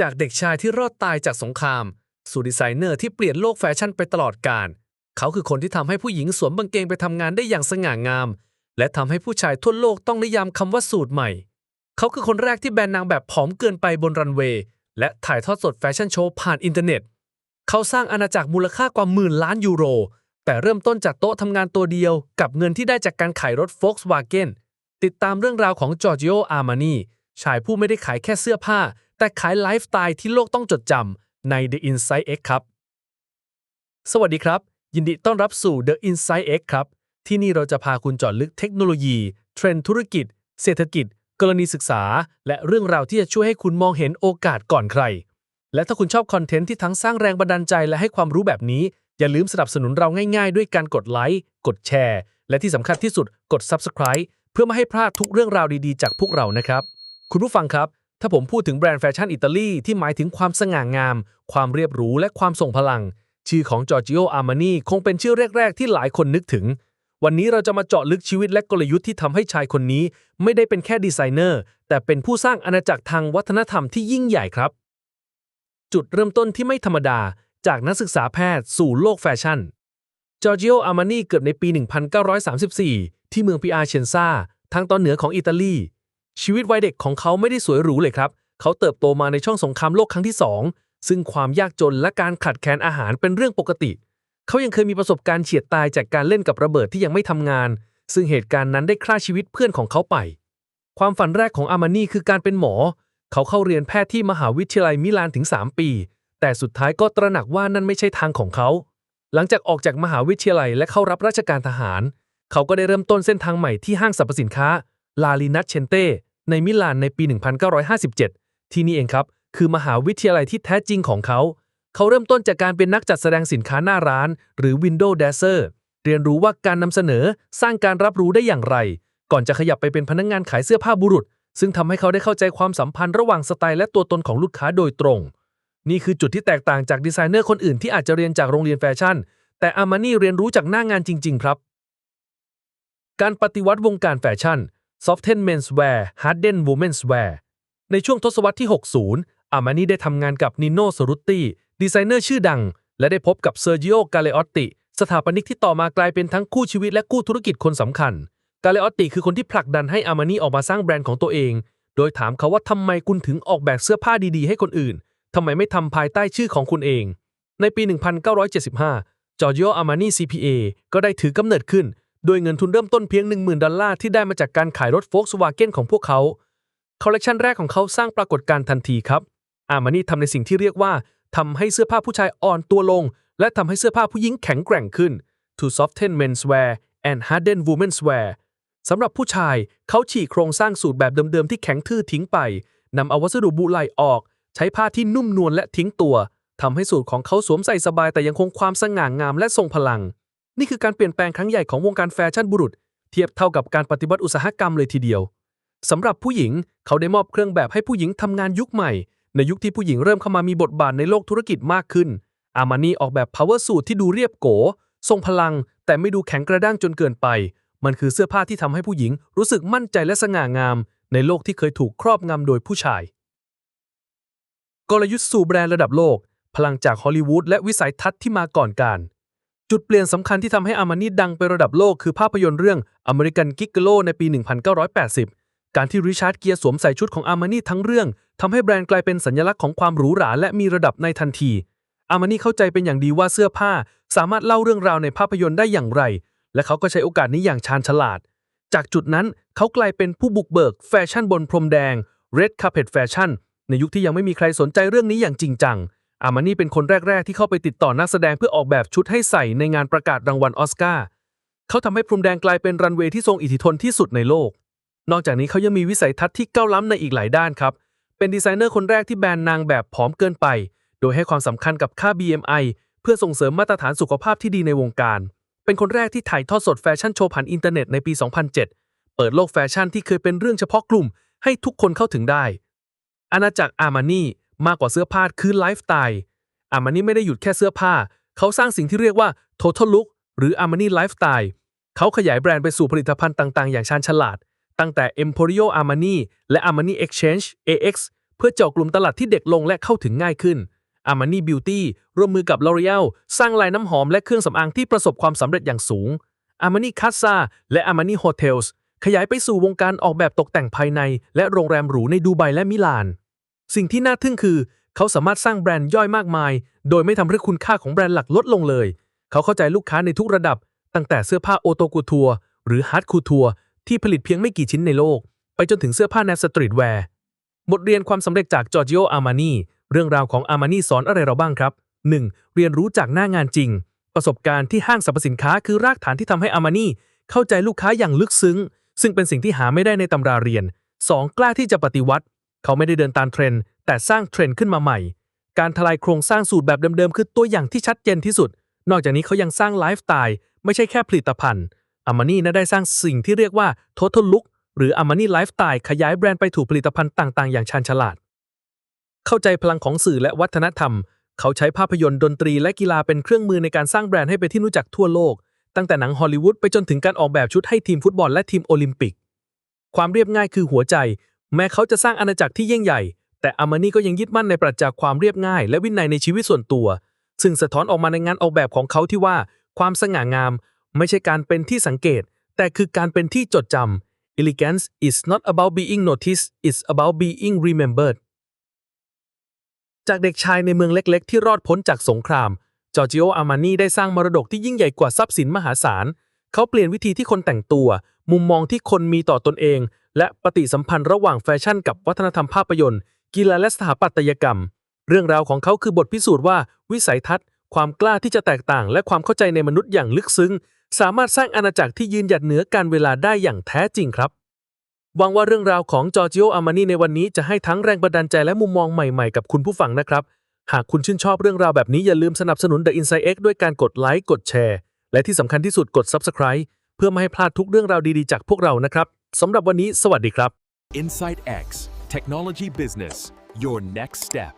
จากเด็กชายที่รอดตายจากสงคราม สู่ดีไซเนอร์ที่เปลี่ยนโลกแฟชั่นไปตลอดกาลเขาคือคนที่ทำให้ผู้หญิงสวมกางเกงไปทำงานได้อย่างสง่างาม และทำให้ผู้ชายทั่วโลกต้องนิยามคำว่าสูตรใหม่ เขาคือคนแรกที่แบนนางแบบผอมเกินไปบนรันเวย์และถ่ายทอดสดแฟชั่นโชว์ผ่านอินเทอร์เน็ต เขาสร้างอาณาจักรมูลค่ากว่าหมื่นล้านยูโร แต่เริ่มต้นจากโต๊ะทำงานตัวเดียว กับเงินที่ได้จากการขายรถ Volkswagen ติดตามเรื่องราวของจอร์จิโออาร์มานีชายผู้ไม่ได้ขายแค่เสื้อผ้า แต่ขายไลฟ์สไตล์ที่โลกต้องจดจำใน The Inside X ครับ สวัสดีครับ ยินดีต้อนรับสู่ The Inside X ครับ ที่นี่เราจะพาคุณจอดลึกเทคโนโลยี เทรนด์ธุรกิจ เศรษฐกิจ กรณีศึกษา และเรื่องราวที่จะช่วยให้คุณมองเห็นโอกาสก่อนใคร และถ้าคุณชอบคอนเทนต์ที่ทั้งสร้างแรงบันดาลใจและให้ความรู้แบบนี้ อย่าลืมสนับสนุนเราง่าย ๆ ด้วยการกดไลค์กดแชร์ และที่สำคัญที่สุดกด Subscribe เพื่อไม่ให้พลาดทุกเรื่องราวดีๆ จากพวกเรานะครับ คุณผู้ฟังครับ ถ้าผมพูดถึงแบรนด์แฟชั่นอิตาลีที่หมายถึงความสง่างาม ความเรียบหรูและความทรงพลัง ชื่อของจอร์จิโอ อาร์มานีคงเป็นชื่อแรก ๆ ที่หลายคนนึกถึง วันนี้เราจะมาเจาะลึกชีวิตและกลยุทธ์ที่ทำให้ชายคนนี้ ไม่ได้เป็นแค่ดีไซเนอร์ แต่เป็นผู้สร้างอาณาจักรทางวัฒนธรรมที่ยิ่งใหญ่ครับ จุดเริ่มต้นที่ไม่ธรรมดา จากนักศึกษาแพทย์สู่โลกแฟชั่น จอร์จิโอ อาร์มานีเกิดในปี 1934 ที่เมืองปิอาเชนซาทางตอนเหนือของอิตาลี ชีวิตวัยเด็กของเขาไม่ได้สวยหรูเลยครับ เขาเติบโตมาในช่วงสงครามโลกครั้งที่ 2 ซึ่งความยากจนและการขาดแคลนอาหารเป็นเรื่องปกติ เขายังเคยมีประสบการณ์เฉียดตายจากการเล่นกับระเบิดที่ยังไม่ทำงาน ซึ่งเหตุการณ์นั้นได้ฆ่าชีวิตเพื่อนของเขาไป ความฝันแรกของอาร์มานีคือการเป็นหมอ เขาเข้าเรียนแพทย์ที่มหาวิทยาลัยมิลานถึง 3 ปี แต่สุดท้ายก็ตระหนักว่านั่นไม่ใช่ทางของเขา หลังจากออกจากมหาวิทยาลัยและเข้ารับราชการทหาร เขาก็ได้เริ่มต้นเส้นทางใหม่ที่ห้างสรรพสินค้าลาลินัตเชนเต้ ในมิลานในปี 1957 ที่นี่เองครับ คือมหาวิทยาลัยที่แท้จริงของเขา เขาเริ่มต้นจากการเป็นนักจัดแสดงสินค้าหน้าร้าน หรือ Window Dasher เรียนรู้ว่าการนำเสนอสร้างการรับรู้ได้อย่างไร ก่อนจะขยับไปเป็นพนักงงานขายเสื้อผ้าบุรุษ ซึ่งทำให้เขาได้เข้าใจความสัมพันธ์ระหว่างสไตล์และตัวตนของลูกค้าโดยตรง นี่คือจุดที่แตกต่างจากดีไซเนอร์คนอื่นที่อาจจะเรียนจากโรงเรียนแฟชั่น แต่อามานี่เรียนรู้จากหน้างานจริง ๆ ครับ การปฏิวัติวงการแฟชั่น Soften Menswear Harden Womenswear ในช่วงทศวรรษที่ 60 อาร์มานีได้ทำงานกับนิโนสรุตตี้ดีไซเนอร์ชื่อดัง และได้พบกับเซอร์จิโอกาเลออตติ สถาปนิกที่ต่อมากลายเป็นทั้งคู่ชีวิตและคู่ธุรกิจคนสำคัญ กาเลออตติคือคนที่ผลักดันให้อามานีออกมาสร้างแบรนด์ของตัวเอง โดยถามเขาว่าทำไมคุณถึงออกแบบเสื้อผ้าดีๆ ให้คนอื่นทำไมไม่ทำภายใต้ชื่อของคุณเอง ในปี 1975 จอร์จิโออามานี CPA ก็ได้ถือกำเนิดขึ้น โดยเงินทุนเริ่มต้นเพียง 10,000 ดอลลาร์ที่ได้มาจากการขายรถ Volkswagen ของพวกเขา คอลเลกชันแรกของเขาสร้างปรากฏการณ์ทันทีครับ อามานี่ทำในสิ่งที่เรียกว่าทำให้เสื้อผ้าผู้ชายอ่อนตัวลง และทำให้เสื้อผ้าผู้หญิงแข็งแกร่งขึ้น to soften menswear and harden womenswear สำหรับผู้ชายเขาฉีกโครงสร้างสูตรแบบเดิมๆที่แข็งทื่อทิ้งไปนำเอาวัสดุบุไลออก ใช้ผ้าที่นุ่มนวลและทิ้งตัวทำให้สูตรของเขาสวมใส่สบายแต่ยังคงความสง่างามและทรงพลัง นี่คือการเปลี่ยนแปลงครั้งใหญ่ของวงการแฟชั่นบุรุษ เทียบเท่ากับการปฏิวัติอุตสาหกรรมเลยทีเดียวสำหรับผู้หญิงเขาได้มอบเครื่องแบบให้ผู้หญิงทำงานยุคใหม่ ในยุคที่ผู้หญิงเริ่มเข้ามามีบทบาทในโลกธุรกิจมากขึ้น อาร์มานีออกแบบ power suit ที่ดูเรียบโก ทรงพลัง แต่ไม่ดูแข็งกระด้างจนเกินไป มันคือเสื้อผ้าที่ทำให้ผู้หญิงรู้สึกมั่นใจและสง่างาม ในโลกที่เคยถูกครอบงำโดยผู้ชาย กลยุทธ์สู่แบรนด์ระดับโลก พลังจากฮอลลีวูดและวิสัยทัศน์ที่มาก่อนการ จุดเปลี่ยนสำคัญที่ทำให้อาร์มานีดังไประดับโลกคือภาพยนตร์เรื่องอเมริกันกิกเกโลในปี 1980 การที่ริชาร์ดเกียร์สวมใส่ชุดของอาร์มานีทั้งเรื่องทำให้แบรนด์กลายเป็นสัญลักษณ์ของความหรูหราและมีระดับในทันที อาร์มานีเข้าใจเป็นอย่างดีว่าเสื้อผ้าสามารถเล่าเรื่องราวในภาพยนตร์ได้อย่างไร และเขาก็ใช้โอกาสนี้อย่างชาญฉลาด จากจุดนั้นเขากลายเป็นผู้บุกเบิกแฟชั่นบนพรมแดง Red Carpet Fashion ในยุคที่ยังไม่มีใครสนใจเรื่องนี้อย่างจริงจัง อาร์มานี่เป็นคนแรก ๆ ที่เข้าไปติดต่อนักแสดงเพื่อออกแบบชุดให้ใส่ในงานประกาศรางวัลออสการ์เขาทำให้พรมแดงกลายเป็นรันเวย์ที่ทรงอิทธิพลที่สุดในโลก นอกจากนี้เขายังมีวิสัยทัศน์ที่ก้าวล้ำในอีกหลายด้านครับ เป็นดีไซเนอร์คนแรกที่แบรนด์นางแบบผอมเกินไป โดยให้ความสำคัญกับค่า BMI เพื่อส่งเสริมมาตรฐานสุขภาพที่ดีในวงการ เป็นคนแรกที่ถ่ายทอดสดแฟชั่นโชว์ผ่านอินเทอร์เน็ตในปี 2007 เปิดโลกแฟชั่นที่เคยเป็นเรื่องเฉพาะกลุ่ม ให้ทุกคนเข้าถึงได้ อาณาจักรอาร์มานี่ มากกว่าเสื้อผ้าคือไลฟ์สไตล์อาร์มานี่ไม่ได้หยุดแค่เสื้อผ้า เขาสร้างสิ่งที่เรียกว่า total look หรือ Armani Lifestyle เขาขยายแบรนด์ไปสู่ผลิตภัณฑ์ต่าง ๆ อย่างชาญฉลาด ตั้งแต่ Emporio Armani และ Armani Exchange AX เพื่อเจาะกลุ่มตลาดที่เด็กลงและเข้าถึงง่ายขึ้น Armani Beauty ร่วมมือกับ L'Oreal สร้างลายน้ำหอมและเครื่องสำอางที่ประสบความสำเร็จอย่างสูง Armani Casa และ Armani Hotels ขยายไปสู่วงการออกแบบตกแต่งภายใน และโรงแรมหรูในดูไบและมิลาน สิ่งที่น่าทึ่งคือ เขาสามารถสร้างแบรนด์ย่อยมากมาย โดยไม่ทำให้คุณค่าของแบรนด์หลักลดลงเลย เขาเข้าใจลูกค้าในทุกระดับ ตั้งแต่เสื้อผ้าโอโตกูทัวหรือฮาร์ดคูทัวที่ผลิตเพียงไม่กี่ชิ้นในโลก ไปจนถึงเสื้อผ้าแนวสตรีทแวร์บทเรียนความสำเร็จจากจอร์ i โออาร์มานีเรื่องราวของอาร์มานีสอนอะไรเราบ้างครับ 1. เรียนรู้จากหน้างานจริง ประสบการณ์ที่ห้างสรรพสินค้าคือรากฐานที่ทำให้อาร์มานีเข้าใจลูกค้าอย่างลึกซึ้ง ซึ่งเป็นสิ่งที่หาไม่ได้ในตำราเรียน 2. กล้าที่จะปฏิวัติ เขาไม่ได้เดินตามเทรนด์แต่สร้างเทรนด์ขึ้นมาใหม่ การทลายโครงสร้างสูตรแบบเดิมๆ คือตัวอย่างที่ชัดเจนที่สุด นอกจากนี้เขายังสร้างไลฟ์สไตล์ไม่ใช่แค่ผลิตภัณฑ์อามานี่น่าได้สร้างสิ่งที่เรียกว่า total look หรือ Armani Lifestyle ขยายแบรนด์ไปถูกผลิตภัณฑ์ต่างๆ อย่างชาญฉลาด เข้าใจพลังของสื่อและวัฒนธรรม เขาใช้ภาพยนตร์ดนตรีและกีฬาเป็นเครื่องมือในการสร้างแบรนด์ให้เป็นที่รู้จักทั่วโลก ตั้งแต่หนังฮอลลีวูดไปจนถึงการออกแบบชุดให้ทีมฟุตบอลและทีมโอลิมปิก ความเรียบง่ายคือหัวใจ แม้เขาจะสร้างอาณาจักรที่ยิ่งใหญ่ แต่อาร์มานีก็ยังยึดมั่นในปรัชญาความเรียบง่าย และวินัยในชีวิตส่วนตัว ซึ่งสะท้อนออกมาในงานออกแบบของเขาที่ว่า ความสง่างาม ไม่ใช่การเป็นที่สังเกต แต่คือการเป็นที่จดจำ elegance is not about being noticed it's about being remembered จากเด็กชายในเมืองเล็กๆ ที่รอดพ้นจากสงคราม จอร์จิโออาร์มานีได้สร้างมรดกที่ยิ่งใหญ่กว่าทรัพย์สินมหาศาล เขาเปลี่ยนวิธีที่คนแต่งตัว มุมมองที่คนมีต่อตนเอง และปฏิสัมพันธ์ระหว่างแฟชั่นกับวัฒนธรรมภาพยนตร์ กีฬาและสถาปัตยกรรม เรื่องราวของเขาคือบทพิสูจน์ว่าวิสัยทัศน์ ความกล้าที่จะแตกต่าง และความเข้าใจในมนุษย์อย่างลึกซึ้ง สามารถสร้างอาณาจักรที่ยืนหยัดเหนือการเวลาได้อย่างแท้จริงครับหวังว่าเรื่องราวของจอร์จิโออามานีในวันนี้จะให้ทั้งแรงบันดาลใจและมุมมองใหม่ๆ กับคุณผู้ฟังนะครับ หากคุณชื่นชอบเรื่องราวแบบนี้อย่าลืมสนับสนุน The Inside X ด้วยการกดไลค์กดแชร์ และที่สำคัญที่สุดกด Subscribe เพื่อไม่ให้พลาดทุกเรื่องราวดีๆจากพวกเรานะครับสำหรับวันนี้สวัสดีครับ Insight X Technology Business Your Next Step